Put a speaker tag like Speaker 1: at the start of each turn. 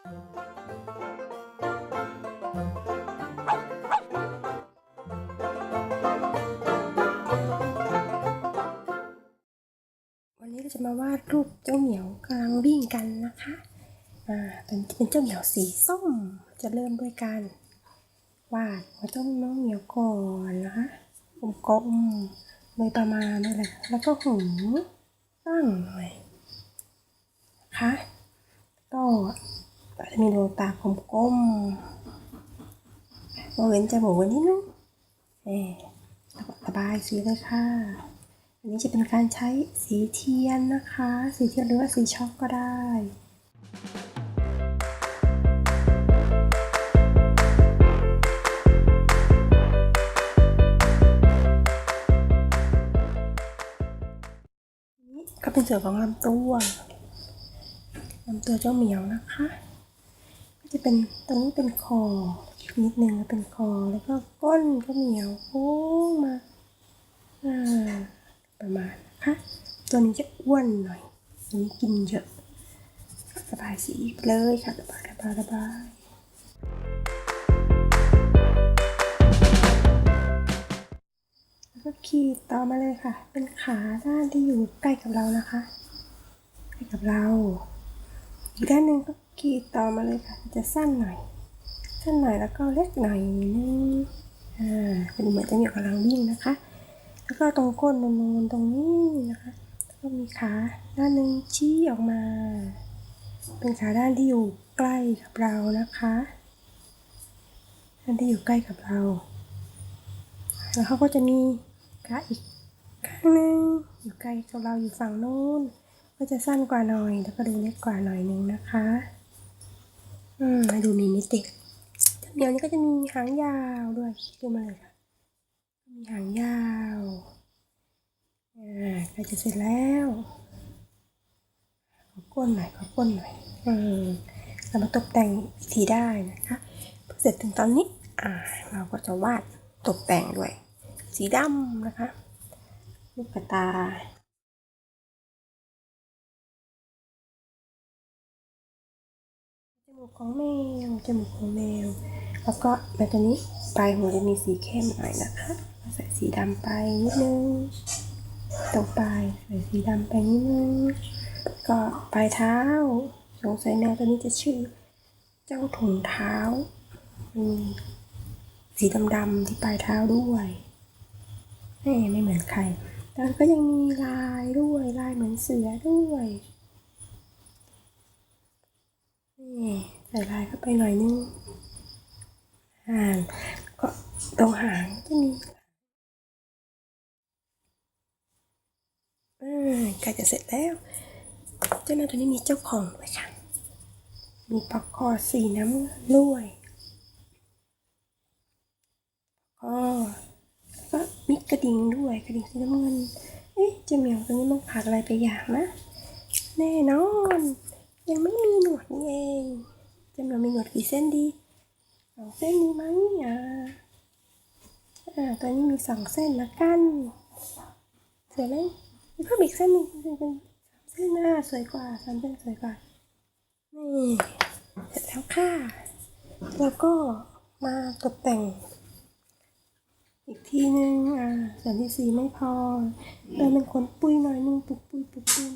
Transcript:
Speaker 1: วันนี้เราจะมาวาดรูปเจ้าเหมียวกำลังวิ่งกันนะคะ อ่าเป็นเป็นเจ้าเหมียวสีส้ม จะเริ่มด้วยการวาดหัวเจ้าน้องเหมียวก่อนนะคะกลมๆโดยประมาณนั่นแหละ แล้วก็หูตั้งหน่อยนะคะก็ จะมีดวงตากลมๆมองเห็นจมูกไว้นิดนึงเอ๊ระบายสีเลยค่ะ อันนี้จะเป็นการใช้สีเทียนนะคะ สีเทียนหรือว่าสีช็อกก็ได้นี่ก็เป็นส่วนของลำตัวลำตัวเจ้าเหมียวนะคะ จะเป็นตรงนี้เป็นคอนิดนึงเป็นคอแล้วก็ก้นเจ้าเหมียวโค้งมาอ่าประมาณนะคะตัวนี้จะอ้วนหน่อยตัวนี้กินเยอะระบายสีไปเลยค่ะระบายระบายระบายแล้วก็ขีดต่อมาเลยค่ะ เป็นขาด้านที่อยู่ใกล้กับเรานะคะใกล้กับเรา อีกด้านหนึ่งก็ขีดต่อมาเลยค่ะ จะสั้นหน่อย สั้นหน่อยแล้วก็เล็กหน่อยนึงอ่าเป็นเหมือนจะมีกำลังวิ่งนะคะ แล้วก็ตรงก้นตรงนูนตรงนี้นะคะแล้วก็มีขาด้านหนึ่งชี้ออกมา เป็นขาด้านที่อยู่ใกล้กับเรานะคะด้านที่อยู่ใกล้กับเรา แล้วเขาก็จะมีขาอีกข้างหนึ่งอยู่ใกล้กับเราอยู่ฝั่งนู้น ก็จะสั้นกว่าหน่อย แล้วก็ดูเล็กกว่าหน่อยนึงนะคะ อืมมาดูมีมิติเจ้าเมียวนี่ก็จะมีหางยาวด้วยดูมาเลยค่ะ มีหางยาวอ่ากล้จะเสร็จแล้วขอก้นหน่อยขอก้นหน่อยเออเรามาตกแต่งอีกทีได้นะคะเสร็จถึงตอนนี้อ่าเราก็จะวาดตกแต่งด้วย สีดำนะคะลูกตา มูกของแมว จมูกของแมว แล้วก็แมวตัวนี้ปลายหูจะมีสีเข้มหน่อยนะคะ ใส่สีดำไปนิดนึงตรงปลายใส่สีดำไปนิดนึง ก็ปลายเท้า สงสัยแมวตัวนี้จะชื่อ เจ้าถุงเท้ามีสีดำๆที่ปลายเท้าด้วยแม่ไม่เหมือนใครแต่มันก็ยังมีลายด้วย ลายเหมือนเสือด้วย ใส่ลายเข้าไปหน่อยนึงอ่าก็ตรงหางจะมีอ่าใกล้จะเสร็จแล้ว เจ้าแมวตัวนี้มีเจ้าของด้วยค่ะ มีปลอกคอสีน้ำเงินด้วยอ๋อก็มีกระดิ่งด้วยกระดิ่งสีน้ำเงิน เอ๊ะเจ้าเหมียวตัวนี้มันขาดอะไรไปอย่างนะ แน่นอน ยังไม่มีหนวดนี่เองจ้าเหมีมีหนวดกี่เส้นดีสองเส้นดีไหมอะอ่าตัวนี้มีสองเส้นละกันสวยไหมมีเพิ่มอีกเส้นหนึ่งเป็นเสามเส้นหน้าสวยกว่าสามเส้นสวยกว่านี่เสร็จแล้วค่ะแล้วก็มาตกแต่ง อีกทีนึงอ่าส่วนที่สีไม่พอเติมเป็นขนปุยหน่อยนึงปุกปุยปุกปุย